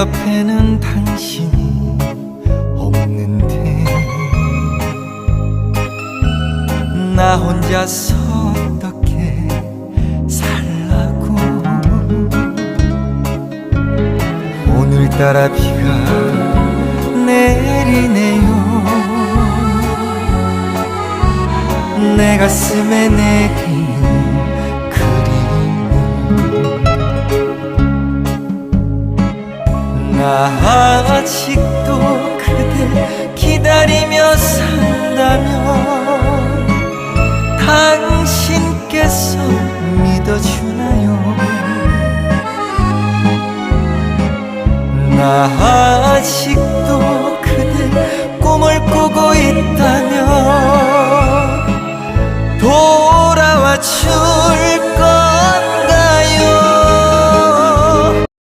옆에는 당신이 없는데 나 혼자서 어떻게 살라고? 오늘따라 비가 내리네요. 내 가슴에 내리는 그림은 나 아직도 그댈 기다리며 산다면 당신께서 믿어주나요? 나 아직도 그댈 꿈을 꾸고 있다면 돌아와 주